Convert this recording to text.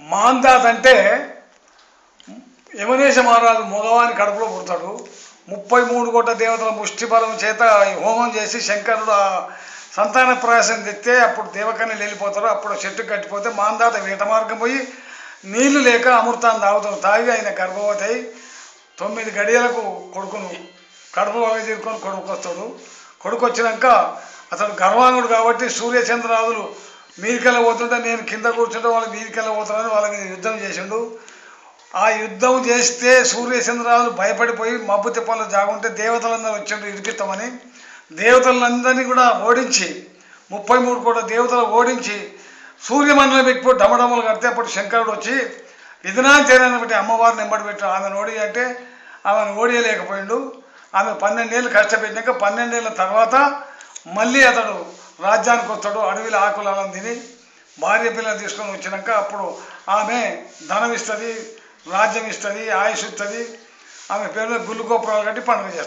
మాందాత్ అంటే యమనేశ మహారాజు మగవాని కడుపులో పుడతాడు. ముప్పై మూడు కోట్ల దేవతల ముష్టి బలం చేత హోమం చేసి శంకరుడు సంతాన ప్రయాసం తెస్తే అప్పుడు దేవకన్యలు వెళ్ళిపోతారు అప్పుడు చెట్టు కట్టిపోతే మాందాత వేట మార్గం పోయి నీళ్ళు లేక అమృతాన్ని తాగుతాడు. తాగి ఆయన గర్భవతి అయి తొమ్మిది గడియలకు కొడుకును కడుపు బాగా తీరుకొని కొడుకు వస్తాడు కొడుకు వచ్చినాక అతడు గర్వాంగుడు కాబట్టి సూర్యచంద్రాదులు మీదికెళ్ళ పోతుంటే నేను కింద కూర్చుంటే వాళ్ళు మీదికెళ్ళ పోతారని వాళ్ళ మీద యుద్ధం చేసిండు. ఆ యుద్ధం చేస్తే సూర్యచంద్రాలు భయపడిపోయి మబ్బు తిప్పల్లో జాగుంటే దేవతలందరూ వచ్చిండ్రు ఇరిపిస్తామని దేవతలందరినీ కూడా ఓడించి ముప్పై మూడు కోట్ల దేవతలు ఓడించి సూర్యమండలం పెట్టిపోయి డమడమలు కడితే అప్పుడు శంకరుడు వచ్చి విధనాంతేనని బట్టి అమ్మవారిని ఎంబడి పెట్టాడు ఆమెను ఓడి అంటే ఆమెను ఓడియలేకపోయిండు. ఆమె పన్నెండేళ్ళు కష్టపెట్టినాక పన్నెండేళ్ళ తర్వాత మళ్ళీ అతడు రాజ్యానికి వస్తాడు అడవిలో ఆకులను తిని భార్య పిల్లలు తీసుకొని వచ్చినాక అప్పుడు ఆమె ధనం ఇస్తుంది రాజ్యం ఇస్తుంది ఆయుష్ ఇస్తుంది ఆమె పేరు గుళ్ళు గోపురాలు కట్టి పండుగ చేస్తుంది.